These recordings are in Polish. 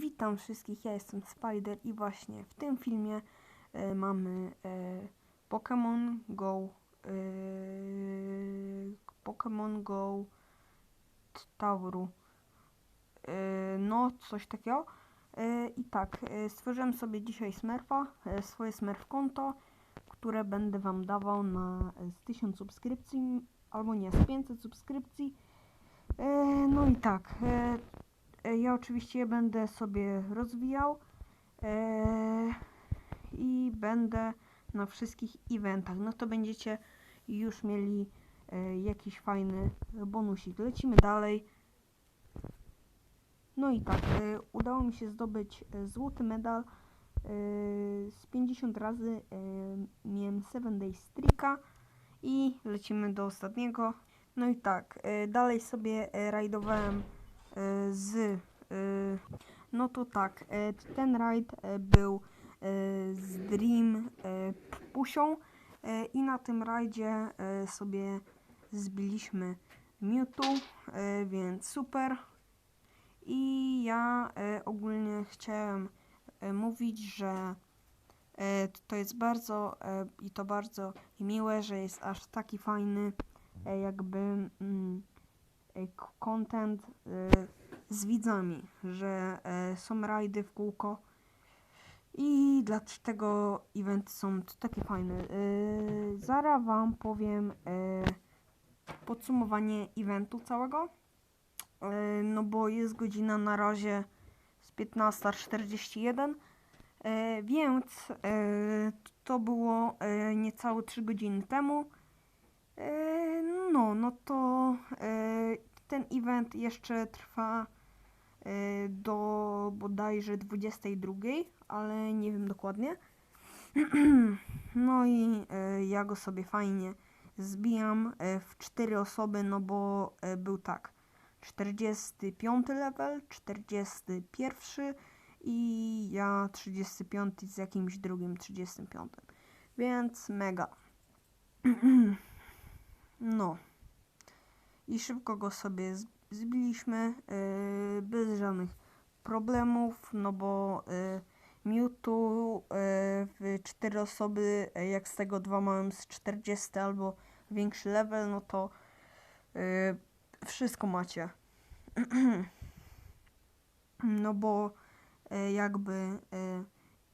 Witam wszystkich, ja jestem Spider i właśnie w tym filmie e, mamy e, Pokémon Go e, Pokémon Go Tauru. E, no coś takiego. E, i tak, e, stworzyłem sobie dzisiaj Smurfa, e, swoje Smurf konto które będę wam dawał na e, z 1000 subskrypcji albo nie, z 500 subskrypcji. E, no i tak e, Ja oczywiście je będę sobie rozwijał e, i będę na wszystkich eventach. No to będziecie już mieli e, jakiś fajny bonusik. Lecimy dalej. No i tak, e, udało mi się zdobyć e, złoty medal. E, z 50 razy e, miałem 7 days streaka i lecimy do ostatniego. No i tak, e, dalej sobie e, rajdowałem e, z. e, No to tak, e, ten rajd e, był z Dream Pusią i na tym rajdzie sobie zbiliśmy Mewtwo, więc super. I ja ogólnie chciałem mówić, że to jest bardzo i to bardzo miłe, że jest aż taki fajny jakby mm, content e, z widzami, że e, są rajdy w kółko i dlatego eventy są takie fajne. E, zaraz wam powiem podsumowanie eventu całego. No bo jest godzina na razie z 15.41, e, więc to było niecałe 3 godziny temu. No, no to e, ten event jeszcze trwa e, do bodajże 22, ale nie wiem dokładnie. No i e, ja go sobie fajnie zbijam w 4 osoby, no bo był tak. 45 level, 41 i ja 35 z jakimś drugim 35. Więc mega. No. I szybko go sobie zbiliśmy yy, bez żadnych problemów, no bo yy, Mewtwo yy, w 4 osoby, yy, jak z tego dwa mają z 40 albo większy level, no to yy, wszystko macie. No bo e, jakby e,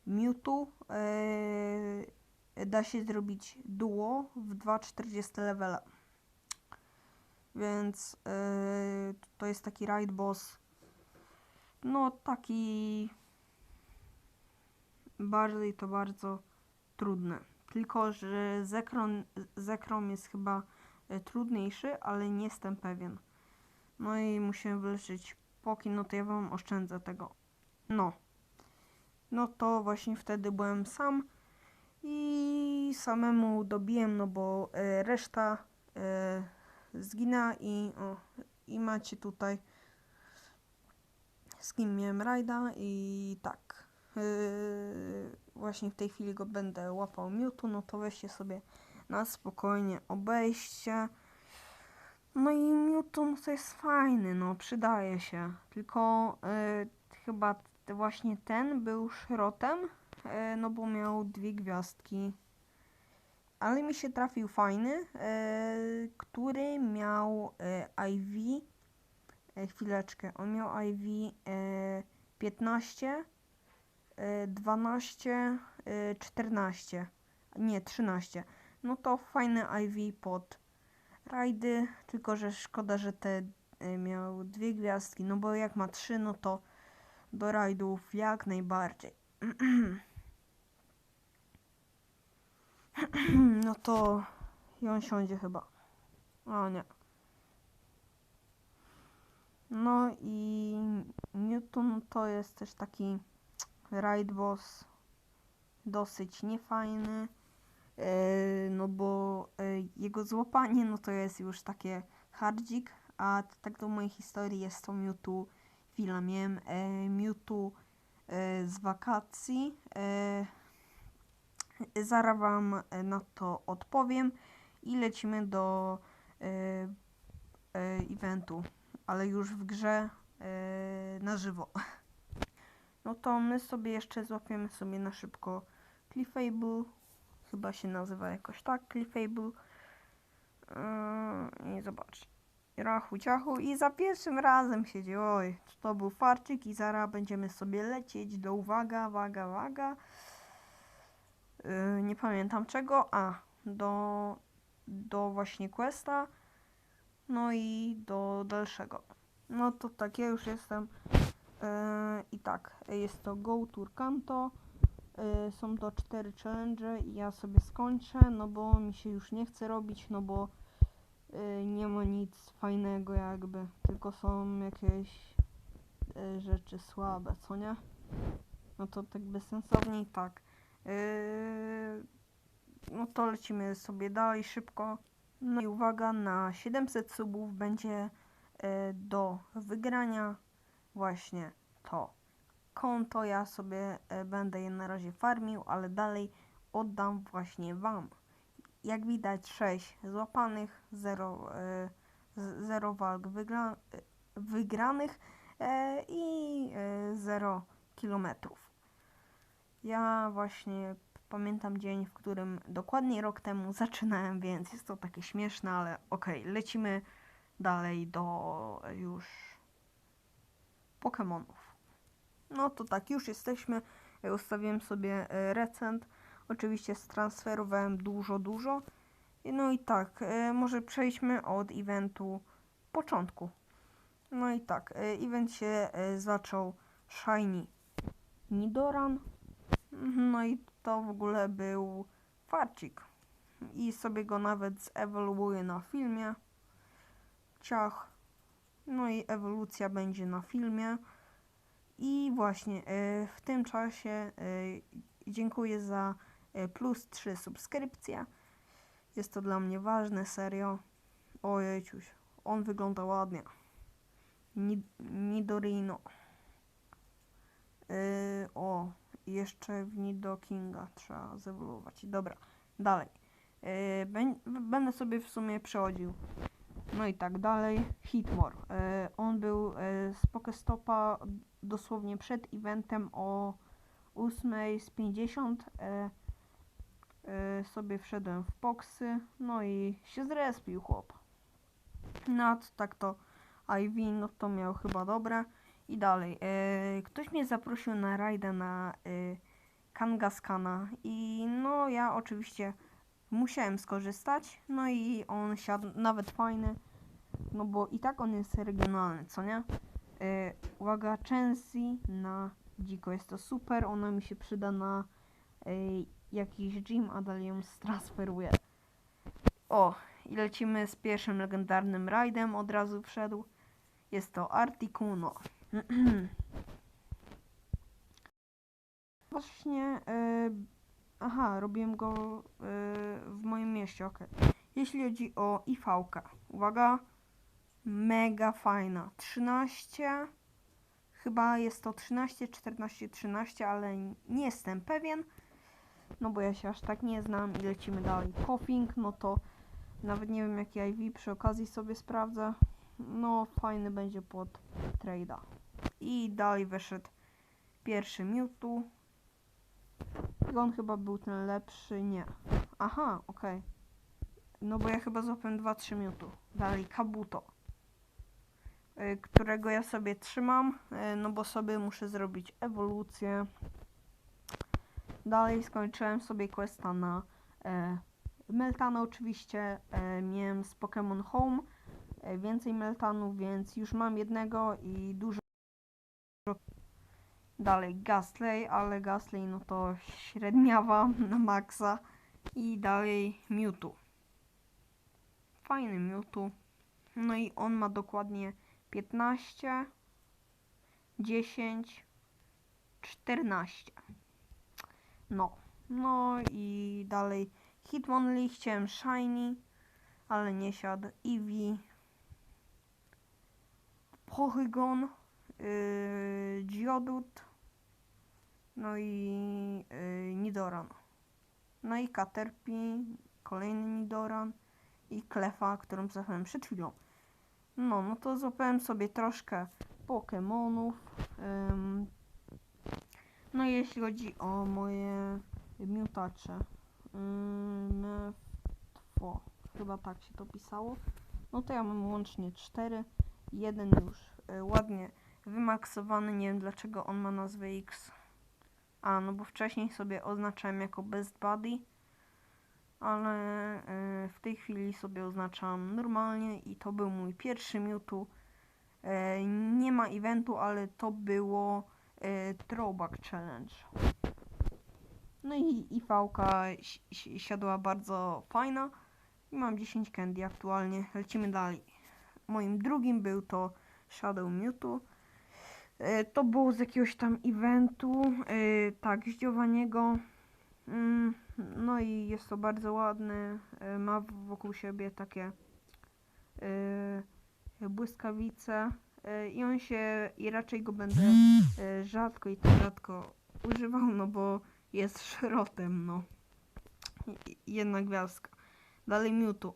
Mewtwo e, da się zrobić duo w 2,40 levela. Więc e, to jest taki raid boss. No taki bardziej to bardzo trudne. Tylko, że Zekron, Zekrom jest chyba e, trudniejszy, ale nie jestem pewien. No i musimy wyleczyć poki, no to ja wam oszczędzę tego. No. No to właśnie wtedy byłem sam i samemu dobiłem, no bo e, reszta zginęła i, o, i macie tutaj z kim miałem rajda i tak. e, właśnie w tej chwili go będę łapał Mewtwo, no to weźcie sobie na spokojnie obejście. No i Newton to jest fajny, no przydaje się. Tylko y, chyba właśnie ten był szrotem, y, no bo miał dwie gwiazdki. Ale mi się trafił fajny, y, który miał y, IV. Y, chwileczkę, on miał IV y, 15, y, 12, y, 14. Nie, 13. No to fajny IV pod rajdy, tylko że szkoda, że te miał dwie gwiazdki, no bo jak ma trzy, no to do rajdów jak najbardziej. No to i on siądzie chyba. O nie. No i Newton to jest też taki raid boss dosyć niefajny. E, no bo e, jego złapanie no to jest już takie hardzik, a tak do mojej historii jest to Mewtwo chwila miałem e, Mewtwo z wakacji zaraz wam e, na to odpowiem i lecimy do e, e, eventu, ale już w grze na żywo No to my sobie jeszcze złapiemy sobie na szybko Cliffable. Chyba się nazywa jakoś tak, Cliffable. I zobacz. Rachu ciachu i za pierwszym razem siedzi. Oj, to był farczyk i zaraz będziemy sobie lecieć do uwaga, waga, waga. Yy, nie pamiętam czego. A, do, do właśnie questa. No i do dalszego. No to tak, ja już jestem. Yy, I tak, jest to Go Tour Kanto. Yy, są to cztery challenge i ja sobie skończę, no bo mi się już nie chce robić, no bo yy, nie ma nic fajnego jakby, tylko są jakieś yy, rzeczy słabe, co nie? No to tak bezsensownie i tak. Yy, no to lecimy sobie dalej szybko. No i uwaga, na 700 subów będzie e, do wygrania właśnie to konto. Ja sobie e, będę je na razie farmił, ale dalej oddam właśnie Wam. Jak widać 6 złapanych, 0, e, 0 walk wygra, wygranych i 0 kilometrów. Ja właśnie pamiętam dzień, w którym dokładnie rok temu zaczynałem, więc jest to takie śmieszne, ale okej, lecimy dalej do już Pokemonów. No to tak, już jesteśmy. Ustawiłem sobie e, recent. Oczywiście stransferowałem dużo, dużo. No i tak, e, może przejdźmy od eventu początku. No i tak, e, event się zaczął Shiny Nidoran. No i to w ogóle był farcik. I sobie go nawet zewoluuję na filmie. Ciach. No i ewolucja będzie na filmie. I właśnie e, w tym czasie e, dziękuję za e, plus 3 subskrypcje. Jest to dla mnie ważne, serio. Ojejciuś, on wygląda ładnie. Ni- Nidorino. Yy, o, jeszcze w Nido Kinga trzeba zewoluować. Dobra, dalej. Yy, bę- będę sobie w sumie przechodził. No i tak dalej. Hitmore. Yy, on był yy, z Pokestopa dosłownie przed eventem o 8 z 50. Yy, yy, sobie wszedłem w Poksy. No i się zrespił chłop. No to tak to Ivy, no to miał chyba dobre. I dalej. E, ktoś mnie zaprosił na rajda na e, Kangaskana i no ja oczywiście musiałem skorzystać. No i on siadł nawet fajny. No bo i tak on jest regionalny, co nie? E, uwaga, Chancy na dziko. Jest to super. Ona mi się przyda na jakiś gym, a dalej ją stransferuję. O, i lecimy z pierwszym legendarnym rajdem. Od razu wszedł. Jest to Articuno. Właśnie, e, aha, robiłem go e, w moim mieście, ok. Jeśli chodzi o IV-kę, uwaga, mega fajna. 13, chyba jest to 13, 14, 13, ale nie jestem pewien, no bo ja się aż tak nie znam i lecimy dalej. Coughing, no to nawet nie wiem jaki IV, przy okazji sobie sprawdzę. No, fajny będzie pod trade'a. I dalej wyszedł pierwszy Mewtwo. I on chyba był ten lepszy, nie. Aha, okej. No bo ja chyba złapałem 2-3 Mewtwo. Dalej Kabuto. y, Którego ja sobie trzymam, y, no bo sobie muszę zrobić ewolucję. Dalej skończyłem sobie questa na e, Meltana oczywiście. E, miałem z Pokémon Home więcej Meltanów, więc już mam jednego i dużo Dalej Gastley, ale Gastley no to średniawa na maksa. I dalej Mewtwo. Fajny Mewtwo. No i on ma dokładnie 15, 10, 14. No. No i dalej Hitmonlee, chciałem Shiny, ale nie siadł. Eevee. Porygon yy, no i yy, Nidoran. No i Caterpie, kolejny Nidoran i Klefa, którą złapałem przed chwilą. No, no to złapałem sobie troszkę Pokemonów. Ym, No i jeśli chodzi o moje miutacze, yy, Meftwo, chyba tak się to pisało, no to ja mam łącznie cztery. Jeden już y, ładnie wymaksowany, nie wiem dlaczego on ma nazwę X. A, no bo wcześniej sobie oznaczałem jako Best Buddy, ale y, w tej chwili sobie oznaczam normalnie i to był mój pierwszy Mewtwo. E, nie ma eventu, ale to było e, Throwback Challenge. No i IV-ka si- si- siadła bardzo fajna i mam 10 candy aktualnie. Lecimy dalej. Moim drugim był to Shadow Mewtwo. E, To było z jakiegoś tam eventu, e, tak, zdziowaniego. Mm, No i jest to bardzo ładny. e, Ma wokół siebie takie błyskawice i on się i raczej go będę rzadko i to rzadko używał, no bo jest szrotem, no. Jedna gwiazdka. Dalej Mewtwo.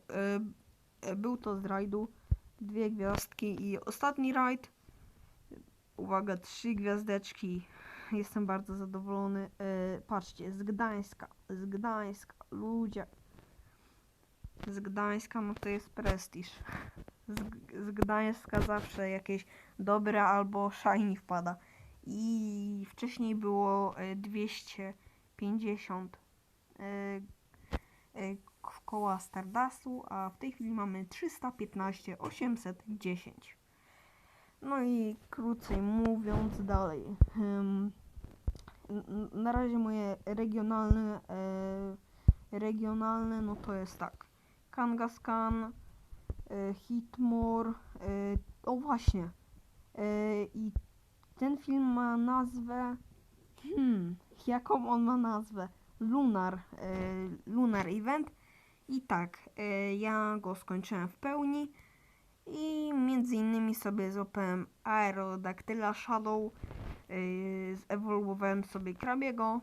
Był to z rajdu. Dwie gwiazdki i ostatni rajd. Uwaga, trzy gwiazdeczki. Jestem bardzo zadowolony. E, patrzcie, z Gdańska. Z Gdańska. Ludzie. Z Gdańska, no to jest prestiż. Z, z Gdańska zawsze jakieś dobre albo shiny wpada. I wcześniej było e, 250 e, e, k- koła Stardustu, a w tej chwili mamy 315 810. No i krócej mówiąc dalej. na razie moje regionalne e, regionalne no to jest tak. Kangaskhan, e, Hitmore, e, o właśnie. I ten film ma nazwę. Hmm, jaką on ma nazwę? Lunar, Lunar Event. I tak, e, ja go skończyłem w pełni. I między innymi sobie złapałem Aerodactyla Shadow. Yy, zewoluowałem sobie Krabiego.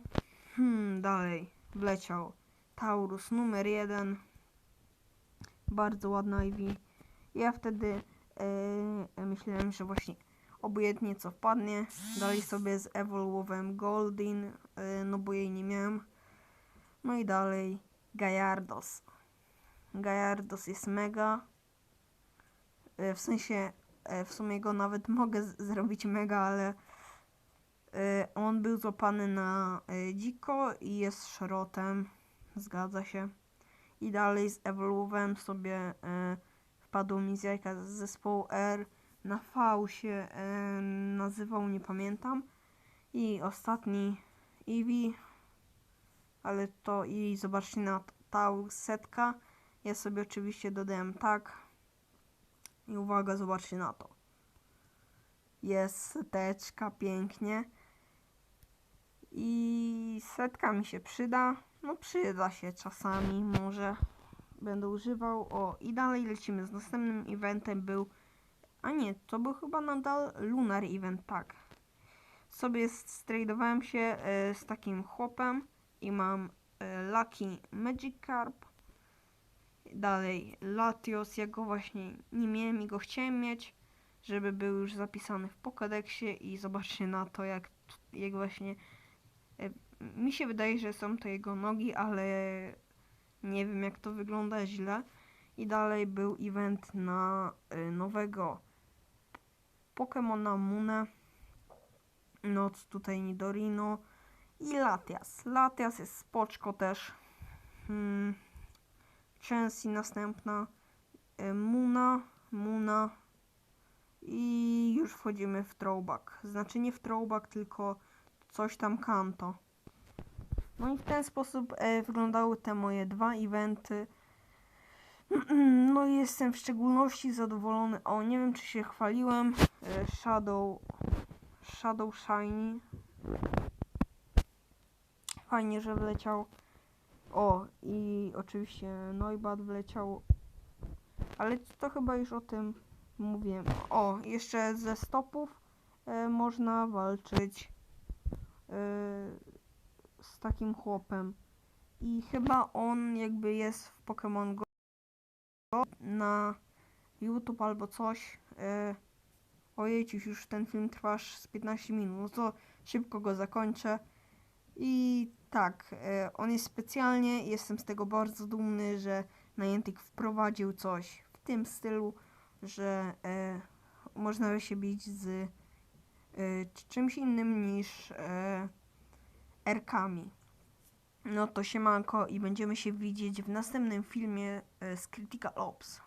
Hmm, dalej wleciał Taurus numer jeden. Bardzo ładna Ivy. Ja wtedy yy, myślałem, że właśnie obojętnie co wpadnie. Dalej sobie zewoluowałem Goldin, yy, no bo jej nie miałem. No i dalej Gallardos. Gallardos jest mega. E, W sensie, e, w sumie go nawet mogę z- zrobić mega, ale e, on był złapany na dziko i jest szrotem. Zgadza się. I dalej zewoluowałem sobie, e, wpadł mi z jajka z zespołu R. Na V się nazywał, nie pamiętam. I ostatni Eevee, ale to i zobaczcie na t- ta setka. Ja sobie oczywiście dodałem tak. I uwaga, zobaczcie na to. Jest seteczka, pięknie. I setka mi się przyda. No przyda się czasami, może będę używał. O, i dalej lecimy z następnym eventem. Był, a nie, to był chyba nadal Lunar Event, tak. Sobie stradowałem się e, z takim chłopem i mam e, Lucky Magikarp. Dalej, Latios, ja go właśnie nie miałem i go chciałem mieć, żeby był już zapisany w Pokédexie i zobaczcie na to, jak, jak właśnie e, mi się wydaje, że są to jego nogi, ale nie wiem jak to wygląda źle. I dalej był event na e, nowego Pokemona Mune. Noc tutaj Nidorino i Latias. Latias jest spoczko też. Hmm. Chancy następna. e, Muna, Muna. I już wchodzimy w throwback. Znaczy nie w throwback, tylko coś tam kanto. No i w ten sposób e, wyglądały te moje dwa eventy. No i jestem w szczególności zadowolony. O, nie wiem czy się chwaliłem. E, Shadow. Shadow Shiny. Fajnie, że wleciał. O, i oczywiście Noibat wleciał. Ale to chyba już o tym mówiłem. O, jeszcze ze stopów e, można walczyć e, z takim chłopem. I chyba on jakby jest w Pokémon Go na YouTube albo coś. E, Ojej, już ten film trwa aż z 15 minut, no to szybko go zakończę. I tak, e, on jest specjalnie, jestem z tego bardzo dumny, że Niantic wprowadził coś w tym stylu, że e, można się bić z e, czymś innym niż erkami. No to siemanko i będziemy się widzieć w następnym filmie z Critical Ops.